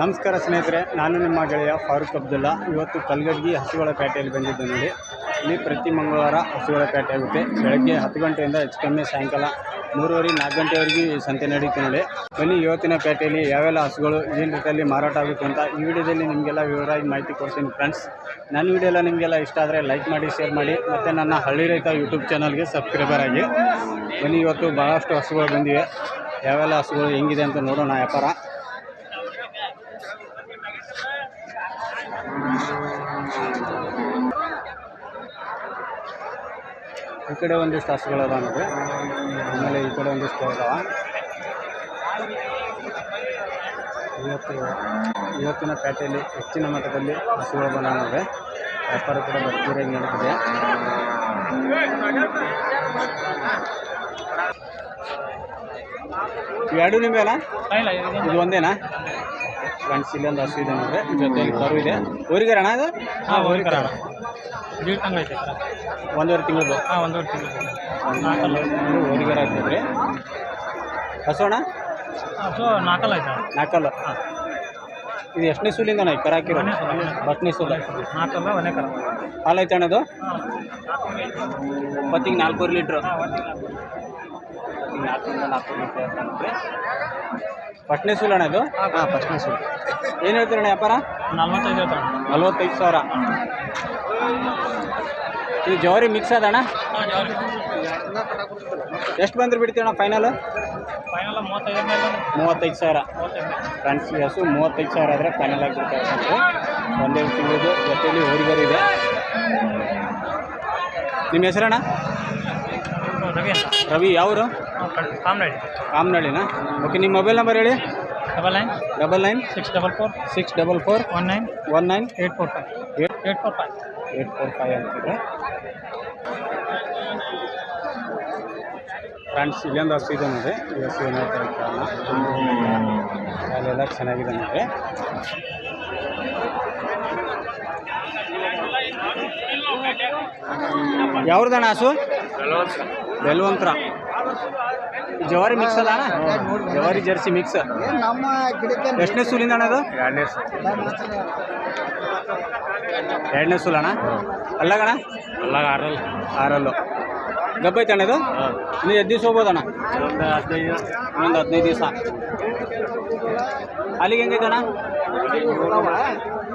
ನಮಸ್ಕಾರ ಸ್ನೇಹಿತರೆ, ನಾನು ನಿಮ್ಮ ಗೆಳೆಯ ಫಾರೂಕ್ ಅಬ್ದುಲ್ಲಾ. ಇವತ್ತು ಕಲ್ಗಡ್ಗಿ ಹಸುಗಳ ಪೇಟೆಯಲ್ಲಿ ಬಂದಿದ್ದೆ ನೋಡಿ. ಇಲ್ಲಿ ಪ್ರತಿ ಮಂಗಳವಾರ ಹಸುಗಳ ಪೇಟೆ ಆಗುತ್ತೆ. ಬೆಳಗ್ಗೆ ಹತ್ತು ಗಂಟೆಯಿಂದ ಹೆಚ್ಚು ಕಮ್ಮಿ ಸಾಯಂಕಾಲ ಮೂರುವರೆ ನಾಲ್ಕು ಗಂಟೆವರೆಗೆ ಸಂತೆ ನಡೀತು ನೋಡಿ. ಬನ್ನಿ, ಇವತ್ತಿನ ಪೇಟೆಯಲ್ಲಿ ಯಾವೆಲ್ಲ ಹಸುಗಳು ಏನು ರೀತಿಯಲ್ಲಿ ಮಾರಾಟ ಆಗುತ್ತೆ ಅಂತ ಈ ವಿಡಿಯೋದಲ್ಲಿ ನಿಮಗೆಲ್ಲ ವಿವರವಾಗಿ ಮಾಹಿತಿ ಕೊಡ್ತೀನಿ ಫ್ರೆಂಡ್ಸ್ ನನ್ನ ವಿಡಿಯೋ ಎಲ್ಲ ನಿಮಗೆಲ್ಲ ಇಷ್ಟ ಆದರೆ ಲೈಕ್ ಮಾಡಿ ಶೇರ್ ಮಾಡಿ, ಮತ್ತು ನನ್ನ ಹಳ್ಳಿ ರೈತ ಯೂಟ್ಯೂಬ್ ಚಾನಲ್ಗೆ ಸಬ್ಸ್ಕ್ರೈಬರ್ ಆಗಿ. ಬನ್ನಿ, ಇವತ್ತು ಭಾಳಷ್ಟು ಹಸುಗಳು ಬಂದಿವೆ. ಯಾವೆಲ್ಲ ಹಸುಗಳು ಹೆಂಗಿದೆ ಅಂತ ನೋಡೋಣ ವ್ಯಾಪಾರ. ಈ ಕಡೆ ಒಂದಿಷ್ಟು ಹಸುಗಳು ನೋಡಿ ಆಮೇಲೆ ಈ ಕಡೆ ಒಂದಿಷ್ಟು ಅದಾವ. ಇವತ್ತು ಇವತ್ತಿನ ಪೇಟೆಯಲ್ಲಿ ಹೆಚ್ಚಿನ ಮಟ್ಟದಲ್ಲಿ ಹಸುಗಳು ಬಂದ ನೋಡ್ರಿ. ವ್ಯಾಪಾರ ಕೂಡ ಭರ್ಜರಿಯಾಗಿ ನಡೀತಿದೆ. ಎರಡು ನಿಮಗೆ ಅಲ್ಲ? ಇದು ಒಂದೇನಾ? ಫ್ರೆಂಡ್ಸ್ ಇಲ್ಲೊಂದು ಹಸು ಇದೆ ನೋಡ್ರಿ. ಜೊತೆಯಲ್ಲಿ ಕರು ಇದೆ. ಊರಿಗೆ ಅಣ್ಣ ಅದು ಹಾಂ ಹೋಗ್ತಾರ ದೀಡ್ ತಿಂಗಳು ಐತೆ ಒಂದೂವರೆ ತಿಂಗಳದ್ದು? ಹಾಂ ಒಂದೂವರೆ ತಿಂಗಳು ಊರಿಗಾರ ಆಗ್ತದ್ರಿ ಹಸು ಅಣ್ಣ? ಹಸು ನಾಲ್ಕಲ್ಲ ಇದು ಎಷ್ಟನೇ ಸೂಲಿಂದ ನಾ ಕರ ಹಾಕಿರೋ ಸೂಲು. ಬಟ್ನೇ ಸೂಲ. ನಾಲ್ಕಲ್ಲ ಒಂದೇ ಕರ ಹಾಲು ಐತೆ ಅಣ್ಣದು ಒತ್ತಿಗೆ ನಾಲ್ಕೂವರೆ ಲೀಟ್ರು. ನಾಲ್ಕರಿಂದ ನಾಲ್ಕು ಲೀಟ್ರ್ ಫಸ್ಟ್ನೇ ಸೂಲ್ ಅಣ್ಣ ಇದು? ಹಾಂ ಫಸ್ಟ್ನೇ ಸೂಲ್. ಏನು ಹೇಳ್ತೀರ ಅಣ್ಣ ವ್ಯಾಪಾರ? ನಲ್ವತ್ತೈದು ನಲ್ವತ್ತೈದು ಸಾವಿರ. ಇದು ಜವರಿ ಮಿಕ್ಸ್ ಅದಣ್ಣ ಎಷ್ಟು ಬಂದ್ರೆ ಬಿಡ್ತೀವಿ ಅಣ್ಣ ಫೈನಲ್ ಫೈನಲ್ ಮೂವತ್ತೈದು ಸಾವಿರ. ಫ್ರೆಂಡ್ಸ್ ಹಸು ಮೂವತ್ತೈದು ಸಾವಿರ ಆದರೆ ಫೈನಲ್ ಆಗಿಬಿಡ್ತಾರೆ ಒಂದೇ ತಿಂಗಳದು ಜೊತೆಯಲ್ಲಿ ಹುರಿಗರಿದೆ ಇದೆ ನಿಮ್ಮ ಹೆಸರಣ್ಣ ರವಿ ರವಿ ಯಾವರು? ಕಾಮ್ನಾಡಿ ಕಾಮನಹಳ್ಳಿನಾ ಓಕೆ ನಿಮ್ಮ ಮೊಬೈಲ್ ನಂಬರ್ ಹೇಳಿ. Double nine. Double nine. Six double four. Six double four. One nine. One nine. Eight four five. Eight. Eight four five. Eight four five ಅಂತಿದೆ. ಫ್ರೆಂಡ್ಸ್ ಇಲ್ಲೊಂದು ಹಸು ಇದೆ ನೋಡಿ. ಈ ಹಸು ಏನಾಗ್ತಾರೆ ಅಲ್ಲೆಲ್ಲ ಚೆನ್ನಾಗಿದೆ ನೋಡಿ. ಯಾವ್ದಣ್ಣ ಹಸು? ಬೆಲ್ವಂತ್ರ. ಜವಾರಿ ಮಿಕ್ಸ್ ಅಲ್ಲ ಅಣ್ಣ? ಜವಾರಿ ಜರ್ಸಿ ಮಿಕ್ಸ್ ಎಷ್ಟನೇ ಸೂಲಿಂದ ಅಣ್ಣ ಅದು? ಎರಡನೇ ಸೂಲ್. ಅಣ್ಣ? ಅಲ್ಲಗಣ ಅಲ್ಲ ಆರಲ್ಲ. ಆರಲ್ಲು. ಗಬ್ಬ ಐತೆ ಅಣ್ಣ ಇದು ಇನ್ನು ಎದ್ದು ದಿವಸ ಹೋಗ್ಬೋದಣ್ಣ ಒಂದು ಹದಿನೈದು ಒಂದು ಹದಿನೈದು ದಿವಸ. ಅಲ್ಲಿಗೆ ಹೆಂಗೈತೆ ಅಣ್ಣ?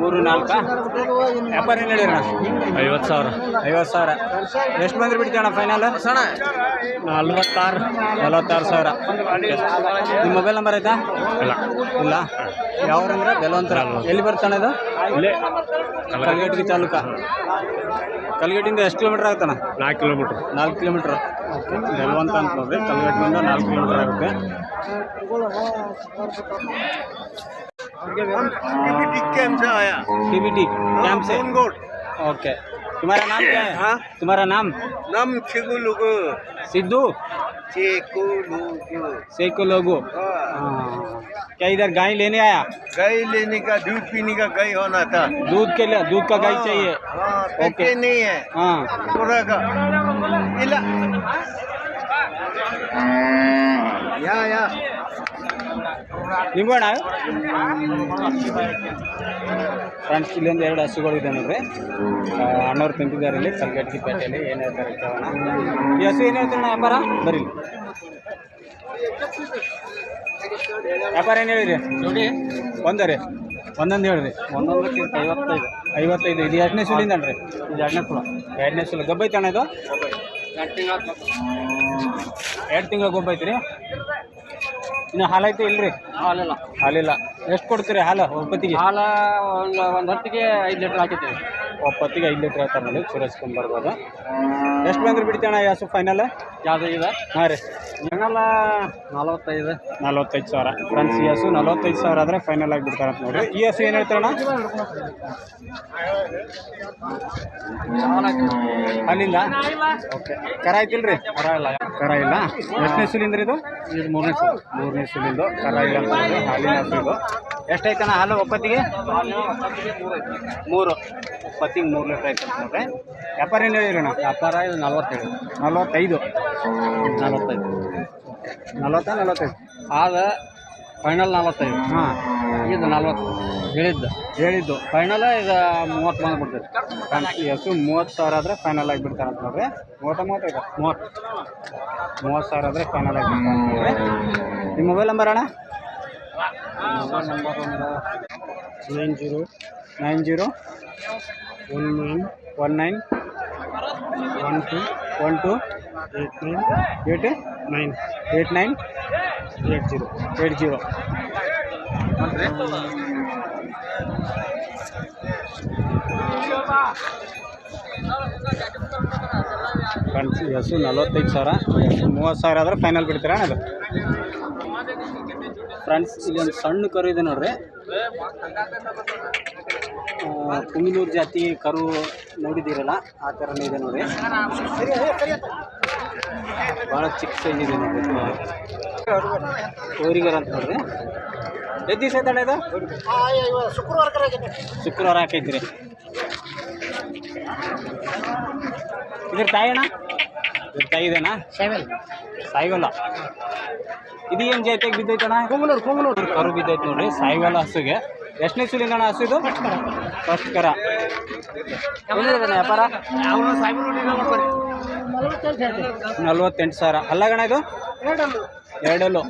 ಮೂರು ನಾಲ್ಕು? ವ್ಯಾಪಾರ ಏನು ಹೇಳಿರಣ ಐವತ್ತು ಸಾವಿರ. ಐವತ್ತು ಸಾವಿರ. ಎಷ್ಟು ಬಂದ್ರೆ ಬಿಡ್ತೀಯಣ ಅಣ್ಣ ಫೈನಲ್ ನಲ್ವತ್ತಾರು. ನಲವತ್ತಾರು ಸಾವಿರ. ನಿಮ್ಮ ಮೊಬೈಲ್ ನಂಬರ್ ಐತಾ? ಇಲ್ಲ. ಇಲ್ಲ. ಯಾವ್ರಂದ್ರೆ? ಬೆಲವಂತರ. ಎಲ್ಲಿ ಬರ್ತಾನೆ ಇದು? ಇಲ್ಲೇ. ಕಲ್ಗಟ್ಟಿಗೆ ತಾಲೂಕ. ಕಲ್ಗಟ್ಟಿಂದ ಎಷ್ಟು ಕಿಲೋಮೀಟ್ರ್ ಆಗುತ್ತಣ ನಾಲ್ಕು ಕಿಲೋಮೀಟ್ರ್. ನಾಲ್ಕು ಕಿಲೋಮೀಟ್ರ್. ಓಕೆ ಬೆಲವಂತ ಅಂತ ನೋಡ್ರಿ ಕಲ್ಗಟ್ಟಿನಿಂದ ನಾಲ್ಕು ಕಿಲೋಮೀಟ್ರ್ ಆಗುತ್ತೆ. टी कैंप से ओके। तुम्हारा नाम क्या है? हाँ? तुम्हारा नाम? नम छिगुलुगु सिद्धू? चिकुलुगु सेको लोगो। हाँ। क्या इधर गाय लेने आया? गाय लेने का दूध पीने का गाय होना था। दूध के लिए दूध का गाय चाहिए। हाँ, ओके। नहीं है। हाँ। थोड़ा का ನಿಂಬಣ್ಣ? ಫ್ರೆಂಡ್ಸ್ ಇಲ್ಲೊಂದು ಎರಡು ಹಸುಗಳಿದೆ ನೋಡ್ರಿ. ಆ, ಅಣ್ಣವ್ರು ತಿಂತಿದ್ದಾರೆ ಇಲ್ಲಿ ಕಲ್ಗಟ್ಟಿ ಪೇಟೆಯಲ್ಲಿ. ಏನು ಹೇಳ್ತಾರೆ ಕೇಳೋಣ ಈ ಹಸು ಏನು ಹೇಳ್ತಾರೆ ವ್ಯಾಪಾರ? ಬರೀ ವ್ಯಾಪಾರ ಏನು ಹೇಳಿರಿ ನೋಡಿ. ಒಂದೇ ರೀ. ಒಂದೊಂದು ಹೇಳ್ರಿ ಒಂದೊಂದಕ್ಕಿಂತ ಐವತ್ತೈದು. ಐವತ್ತೈದು ಇದು ಎರಡನೇ ಸುಲಿಂದ ರೀ. ಇದು ಎರಡನೇ ಸುಲ. ಎರಡನೇ ಸುಲ. ಗಬ್ಬ ಐತೆ ಇದು ಎರಡು ತಿಂಗಳ ಗೊಬ್ಬ ಐತಿ ರೀ? ಇನ್ನು ಹಾಲು ಐತೆ ಇಲ್ರಿ? ಹಾಲಿಲ್ಲ. ಹಾಲಿಲ್ಲ. ಎಷ್ಟು ಕೊಡ್ತೀರಿ ಹಾಲು ಒಪ್ಪತ್ತಿಗೆ ಹಾಲ ಒಂದು ಒಂದು ಹೊತ್ತಿಗೆ ಐದು ಲೀಟ್ರ್ ಹಾಕಿದ್ದೀವಿ. ಒಪ್ಪತ್ತಿಗೆ ಐದು ಲೀಟ್ರ್ ಹೇಳ್ತಾರೆ ನೋಡಿ ಸುರೇಶ್ಕೊಂಡ್ ಬರ್ಬೋದು? ಎಷ್ಟು ಬಂದ್ರೆ ಬಿಡ್ತೀಯಣ್ಣ ಯಾಸು ಫೈನಲ್ ಯಾವುದು ಇದೆ? ಹಾಂ ರೀ. ಜಂಗಲ ನಲವತ್ತೈದು. ನಲ್ವತ್ತೈದು ಸಾವಿರ. ಫ್ರೆಂಡ್ಸ್ ಇ ಎಸ್ ನಲ್ವತ್ತೈದು ಸಾವಿರ ಆದರೆ ಫೈನಲ್ ಆಗಿ ಬಿಡ್ತಾರೆ ಅಂತ ನೋಡ್ರಿ. ಇ ಹಸು ಏನು ಹೇಳ್ತಾರಣ್ಣ? ಅಲ್ಲಿಂದ? ಓಕೆ ಕರ ಐತಿಲ್ರಿ? ಕರ ಇಲ್ಲ. ಕರ ಇಲ್ಲ. ಎಷ್ಟನೇ ಸುಲಿಂದ್ರಿ ಇದು? ಇದು ಮೂರನೇ ಸುಲ್. ಮೂರನೇ ಸುಲಿಂದು. ಕರ ಇಲ್ಲ ಅಂತ ಹೇಳಿ ಹಾಲಿನ ಹಾಲು ಒಪ್ಪತ್ತಿಗೆ? ಮೂರು ಒಪ್ಪತ್ತಿಗೆ ಮೂರು ಲೀಟ್ರ್ ಐತೆ ನೋಡ್ರಿ. ವ್ಯಾಪಾರ ಏನು ಹೇಳಿರಣ್ಣ ವ್ಯಾಪಾರ ಇದು ನಲ್ವತ್ತೇಳು ನಲ್ವತ್ತೈದು. ನಲವತ್ತೈದು. ನಲ್ವತ್ತಾ ನಲವತ್ತೈದು. ಆದ ಫೈನಲ್ ನಲವತ್ತೈದು. ಹಾಂ. ಇದು ನಲ್ವತ್ತು. ಹೇಳಿದ್ದು. ಹೇಳಿದ್ದು. ಫೈನಲ್ ಇದು ಮೂವತ್ತು ಮಂದಿ ಬಿಡ್ತೈತೆ. ಎಷ್ಟು ಮೂವತ್ತು ಸಾವಿರ ಆದರೆ ಫೈನಲ್ ಆಗಿ ಬಿಡ್ತಾರೆ ಅಂತ ನೋಡ್ರಿ. ಮೂವತ್ತ ಮೂವತ್ತೈದು ಮೂವತ್ತು. ಮೂವತ್ತು ಸಾವಿರ ಆದರೆ ಫೈನಲ್ ಆಗಿ ಬಿಡ್ತಾರೆ ನೋಡ್ರಿ. ನಿಮ್ಮ ಮೊಬೈಲ್ ನಂಬರ್ ಅಣ್ಣ? ಮೊಬೈಲ್ ನಂಬರ್ ಒಂದು nine zero nine zero one nine one nine one two one two eight nine eight nine. Eight nine? Eight zero. Eight zero. Friends ಈ ಹಸು ನಲ್ವತ್ತೈದು ಸಾವಿರ. ಮೂವತ್ತು ಸಾವಿರ ಆದರೆ ಫೈನಲ್ ಬಿಡ್ತೀರಾ ಅದು? ಫ್ರೆಂಡ್ಸ್ ಇಲ್ಲೊಂದು ಸಣ್ಣ ಕರು ಇದೆ ನೋಡ್ರಿ. ಆ, ಜಾತಿ ಕರು ನೋಡಿದ್ದೀರಲ್ಲ? ಆ ಥರನೇ ಇದೆ ನೋಡ್ರಿ. ಭಾಳ ಚಿಕ್ಕ ಸೈಜ್ ಇದೆ ಓರಿಗರ್ ಅಂತ ನೋಡ್ರಿ ಎದ್ ದಿವಸ ಐತೆ ಇದು? ಶುಕ್ರವಾರ ಹಾಕೈತ್ರಿ ಇದ್ರ ತಾಯಿ ಅಣ್ಣ? ಇದ್ರ ತಾಯಿ ಇದೆನಾ? ಸಾಯಿವಲ್ಲ ಇದು ಏನು ಜಾತಿಯಾಗಿ ಬಿದ್ದೈತಣ್ಣ ಕೊಂಗನೂರು ಕೊಂಗನೂರು ಕರು ಬಿದ್ದೈತೆ ನೋಡ್ರಿ ಸಾಯಿವಲ್ಲ ಹಸುಗೆ. ಎಷ್ಟನೇ ಸುಲಿಂದ ಅಣ್ಣ ಹಸು ಇದು? ಫಸ್ಟ್ ಕರ. ಎಲ್ಲಿರೋದಣ್ಣ ವ್ಯಾಪಾರ? ನಲ್ವತ್ತೆಂಟು ಸಾವಿರ. ಅಲ್ಲ ಗಣ ಇದು? ಎರಡಲ್ಲು.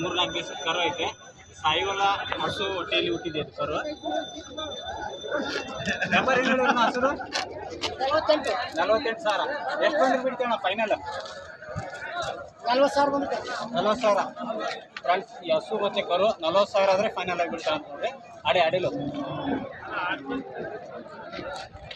ಮೂರು ನಾಲ್ಕು ದಿವಸದ ಕರು ಐತೆ. ಸಾಯಿವಲ್ಲ ಹಸು ಹೊಟ್ಟೆಯಲ್ಲಿ ಹುಟ್ಟಿದೆ ಕರು. ಹಸುರು ನಲ್ವತ್ತೆಂಟು. ಸಾವಿರ. ಎಷ್ಟು ಬಂದ್ರೆ ಬಿಡ್ತೀವಣ್ಣ ಫೈನಲ್ ನಲ್ವತ್ತು ಸಾವಿರ ಬಂದು ನಲ್ವತ್ತು ಸಾವಿರ. ಫ್ರೆಂಡ್ಸ್ ಈ ಹಸು ಮತ್ತೆ ಕರು ನಲ್ವತ್ತು ಸಾವಿರ ಆದರೆ ಫೈನಲ್ ಆಗಿಬಿಡ್ತಾರೆ ಅಂತ ನೋಡ್ರಿ ಅಡೆ ಅಡಿಲು.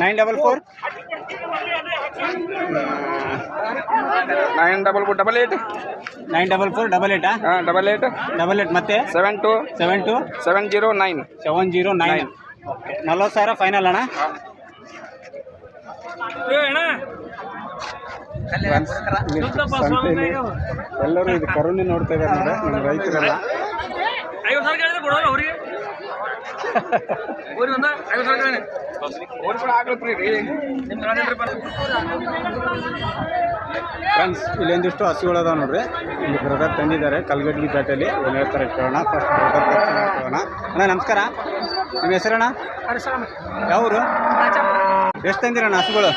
Nine double four? Nine double four double eight. Nine double four double Etah ಹಾಂ ಡಬಲ್ ಏಟ್. ಡಬಲ್ ಏಟ್ ಮತ್ತೆ? Seven two seven two? Seven zero nine. Seven zero nine. Okay. ನಲ್ವತ್ತು ಸಾವಿರ ಫೈನಲ್ ಅಣ್ಣ? ಸಂತೆಯಲ್ಲಿ ಎಲ್ಲರೂ ಇದು ಕರುಣಿ ನೋಡ್ತಾ ಇದ್ದಾರೆ ರೈತರೆಲ್ಲ. ಸಾವಿರ ಕೇಳಿದ್ರೆ ಕೊಡೋಲ್ಲ ಅವ್ರಿಗೆ. ಊರಿಗೆ ಸಾವಿರ ಕೇಳಿ ಫ್ರೆಂಡ್ಸ್ ಇಲ್ಲೊಂದಿಷ್ಟು ಹಸುಗಳು ಅದಾವ ನೋಡ್ರಿ. ಇಲ್ಲಿ ಬ್ರದರ್ ತಂದಿದ್ದಾರೆ ಕಲ್ಗಡ್ಲಿ ಪೇಟೆಯಲ್ಲಿ ಏನು ಹೇಳ್ತಾರೆ ಕೇಳೋಣ ಫಸ್ಟ್ ಬ್ರದರ್ ಕೇಳೋಣ. ಅಣ್ಣ ನಮಸ್ಕಾರ. ನಿಮ್ಮ ಹೆಸರಣ್ಣ? ಯಾವರು ಎಷ್ಟು ತಂದಿರಣ್ಣ ಹಸುಗಳು?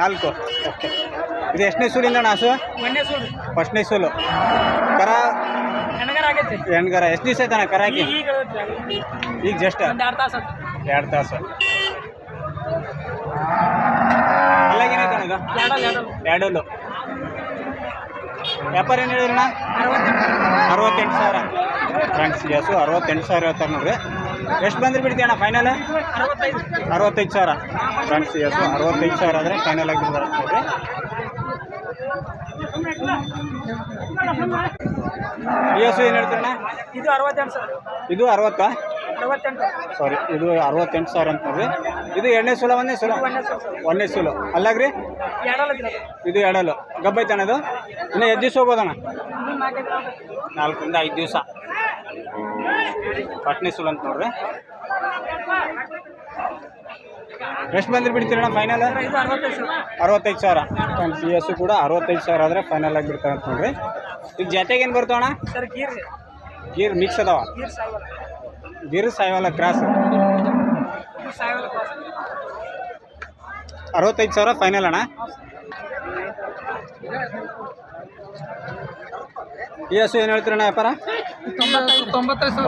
ನಾಲ್ಕು ಓಕೆ ಇದು ಎಷ್ಟನೇ ಸೂಲಿಂದ ಅಣ್ಣ ಹಸು? ಒಂದೇ ಫಸ್ಟ್ನೇ ಸೂಲು. ಕರ ಹೆಣಗಾರ ಎಷ್ಟು ದಿವಸ ಆಯ್ತಾನ ಕರಾಕಿ? ಈಗ ಈಗ ಜಸ್ಟ್? ಎರಡು ತಾಸು ಎರಡು ಏನಾಯ್ತಾನ ಇದು? ಎರಡಲ್ಲ ವ್ಯಾಪಾರ ಏನು ಹೇಳಿದ್ರಣ್ಣ? ಅರವತ್ತೆಂಟು ಸಾವಿರ. ಫ್ರೆಂಡ್ಸ್ ಗ್ಯಾಸು ಅರವತ್ತೆಂಟು ಸಾವಿರ ಹೇಳ್ತಾರೆ ನೋಡ್ರಿ. ಎಷ್ಟು ಬಂದ್ರೆ ಬಿಡ್ತೀಯಣ್ಣ ಫೈನಲ್ ಅರವತ್ತೈದು. ಸಾವಿರ. ಫ್ರೆಂಡ್ಸ್ ಗ್ಯಾಸು ಅರವತ್ತೈದು ಸಾವಿರ ಆದರೆ ಫೈನಲ್ ಆಗಿ ಬಿಡ್ತಾರೆ ನೋಡ್ರಿ. ಎಸ್ ಏನು ಹೇಳ್ತಾರಣ್ಣ? ಇದು ಅರವತ್ತೆಂಟು ಸಾವಿರ ಇದು ಅರವತ್ತಾ? ಅರವತ್ತೆಂಟು. ಸಾರಿ ಇದು ಅರವತ್ತೆಂಟು ಸಾವಿರ ಅಂತ ನೋಡ್ರಿ. ಇದು ಎರಡನೇ ಸುಲ ಒಂದನೇ ಸುಲ? ಒಂದನೇ ಸುಲು ಅಲ್ಲಾಗ್ರಿ? ಇದು ಎಡಲು ಗಬ್ಬೈತಣ್ಣ ಇದು? ಇನ್ನು ಎದ್ದು ದಿವಸ ಹೋಗ್ಬೋದಣ್ಣ ನಾಲ್ಕರಿಂದ ಐದು ದಿವಸ. ಪಟ್ನೆ ಸುಲ್ ಅಂತ ನೋಡ್ರಿ. ಎಷ್ಟು ಬಂದ್ರೆ ಬಿಡ್ತೀರಣ್ಣ ಫೈನಲ್ ಅರವತ್ತೈದು ಸಾವಿರ. ಫ್ರೆಂಡ್ಸ್ ಸಿ ಎಸ್ ಕೂಡ ಅರವತ್ತೈದು ಸಾವಿರ ಆದರೆ ಫೈನಲ್ ಆಗಿ ಬಿಡ್ತಾರೆ ಅಂತ ನೋಡ್ರಿ. ಈಗ ಜೊತೆಗೆ ಏನು ಬರ್ತಾವಣ್ಣ ಗೀರ್. ಮಿಕ್ಸ್ ಅದಾವ? ಗೀರ್ ಸಾಯವಲ್ಲ ಕ್ರಾಸ್ ಅರವತ್ತೈದು ಸಾವಿರ ಫೈನಲ್ ಅಣ್ಣ. ಈ ಹಸು ಏನು ಹೇಳ್ತೀರಣ್ಣ ವ್ಯಾಪಾರ?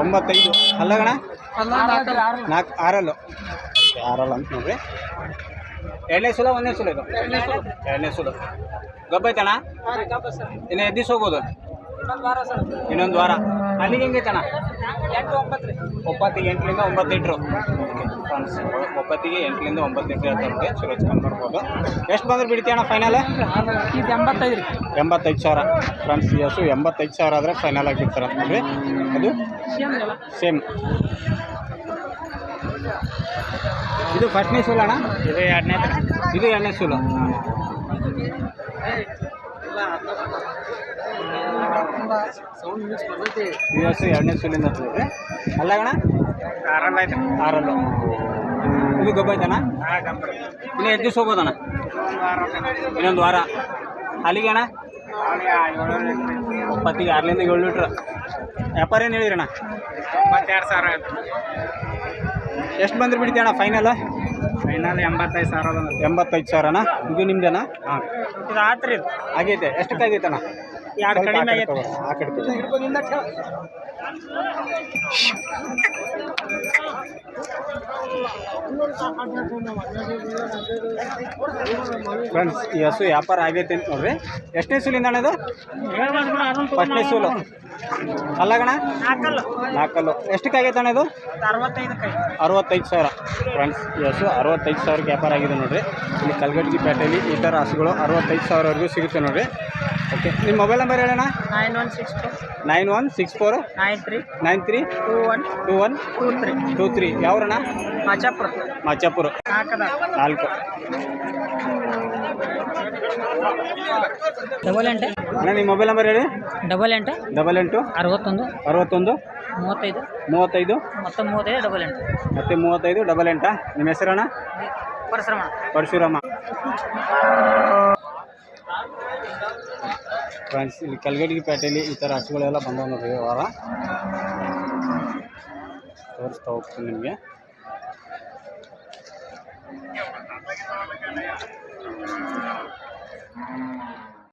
ತೊಂಬತ್ತೈದು. ಅಲ್ಲಗಣ ನಾಲ್ಕು ಆರಲ್ಲ. ನಾಲ್ಕು ಆರಲ್ಲು ಅಂತ ನೋಡ್ರಿ. ಎರಡನೇ ಸುಲ ಒಂದನೇ ಸುಲ ಇದು. ಎರಡನೇ ಸುಲ. ಗಬ್ಬೈತಣ ಇನ್ನು ಎದ್ದು ದಿವಸ ಹೋಗೋದು? ಇನ್ನೊಂದು ವಾರ. ಅಲ್ಲಿಗೆ ಹೆಂಗೆ ರೀ ಒಪ್ಪತ್ತಿಗೆ ಎಂಟರಿಂದ ಒಂಬತ್ತು ಲೀಟ್ರು ಫ್ರೆಂಡ್ಸ್ ಒಬ್ಬತ್ತಿಗೆ ಎಂಟರಿಂದ ಒಂಬತ್ತು ಲೀಟ್ರ್ ಅಂತ ನೋಡಿ ಚಲೋ ಹಚ್ಕೊಂಡು ಬರ್ಬೋದು. ಎಷ್ಟು ಬಂದ್ರೆ ಬಿಡ್ತೀಯ ಅಣ್ಣ ಫೈನಲ್ ಇದು ಎಂಬತ್ತೈದು. ರೀ ಎಂಬತ್ತೈದು ಸಾವಿರ. ಫ್ರೆಂಡ್ಸ್ ಎಸ್ ಎಂಬತ್ತೈದು ಸಾವಿರ ಆದರೆ ಫೈನಲ್ ಆಗಿ ಬಿಡ್ತಾರೆ ಅದು? ಸೇಮ್ ಇದು ಫಸ್ಟ್ನೇ ಸೂಲ ಅಣ್ಣ? ಇದು ಎರಡನೇ ಇದು ಎರಡನೇ ಸೂಲ. ಈ ಎರಡನೇ ಸೂಲಿಂದ ಹತ್ತಿದ್ರೆ ಅಲ್ಲ ಅಣ್ಣ? ಆರಲ್ಲ ಆರಲ್ಲ. ಇದು ಗೊಬ್ಬ ಐತಣ್ಣ? ಇನ್ನು ಎಷ್ಟು ದಿವಸ ಹೋಗೋದಣ್ಣ ಇನ್ನೊಂದು ವಾರ ಅಲ್ಲಿಗೆ ಅಣ್ಣ? ಇಪ್ಪತ್ತಿಗೆ ಆರ್ಲಿಂದ ಏಳು ಲೀಟ್ರ್ ವ್ಯಾಪಾರ ಏನು ಹೇಳಿರಣ್ಣ ಇಪ್ಪತ್ತೆರಡು ಸಾವಿರ ಎಷ್ಟು ಬಂದ್ರೆ ಬಿಡ್ತೀಯಣ್ಣ ಫೈನಲ್ ಫೈನಲ್ ಎಂಬತ್ತೈದು ಸಾವಿರ ಎಂಬತ್ತೈದು ಸಾವಿರನಾ? ಇದು ನಿಮ್ದೇನಾ? ಇದು ಆತ್ರಿ ಇದು. ಆಗೈತೆ. ಎಷ್ಟು ಎರಡು ಸ್ವಲ್ಪ ಕಡಿಮೆ ಆಗೈತೆ. ಆ ಕಡೆ. ಫ್ರೆಂಡ್ಸ್ ಈ ಹಸು ವ್ಯಾಪಾರ ಆಗೈತೆ ಅಂತ ನೋಡ್ರಿ. ಎಷ್ಟನೇ ಸೂಲಿಂದ ಅಣ್ಣ ಇದು? ಫಸ್ಟ್ನೇ ಸೂಲು. ಅಲ್ಲಗಣ? ನಾಲ್ಕಲ್ಲ. ಎಷ್ಟಕ್ಕಾಗೈತೆ ಅಣ್ಣ ಇದು? ಅರವತ್ತೈದು ಸಾವಿರ. ಫ್ರೆಂಡ್ಸ್ ಎಸ್ ಅರವತ್ತೈದು ಸಾವಿರಕ್ಕೆ ವ್ಯಾಪಾರ ಆಗಿದೆ ನೋಡ್ರಿ. ಇಲ್ಲಿ ಕಲ್ಗಟ್ಟಿ ಪೇಟೆಯಲ್ಲಿ ಈ ಥರ ಹಸುಗಳು ಅರವತ್ತೈದು ಸಾವಿರವರೆಗೂ ಸಿಗುತ್ತೆ ನೋಡ್ರಿ. ಓಕೆ ನಿಮ್ಮ ಮೊಬೈಲ್ ನಂಬರ್ ಹೇಳೋಣ nine one six four nine one six four nine three. Nine three two one. Two one two three. Two three. ಯಾವ್ರಣ್ಣ? Machapura Machapura ನಾಲ್ಕು. ಡಬಲ್ ಎಂಟು? ಅಣ್ಣ ನಿಮ್ಮ ಮೊಬೈಲ್ ನಂಬರ್ ಹೇಳಿ. ಡಬಲ್ ಎಂಟು? ಡಬಲ್ ಎಂಟು? ಅರವತ್ತೊಂದು? ಅರವತ್ತೊಂದು? ಮೂವತ್ತೈದು? ಮೂವತ್ತೈದು? ಮತ್ತೆ ಮೂವತ್ತೈದು ಡಬಲ್ ಎಂಟು. ಮತ್ತೆ ಮೂವತ್ತೈದು ಡಬಲ್ ಎಂಟಾ? ನಿಮ್ಮ ಹೆಸರಣ್ಣ ಪರಿಶ್ರಮ. ಪರಶುರಾಮ. ಫ್ರೆಂಡ್ಸ್ ಇಲ್ಲಿ ಕಲ್ಗಡಿಗೆ ಪೇಟೆಯಲ್ಲಿ ಈ ಥರ ಹಸುಗಳೆಲ್ಲ ಬಂದವು ನೋಡ್ರಿ ವಾರ. ತೋರಿಸ್ತಾ ಹೋಗ್ತೀನಿ ನಿಮಗೆ.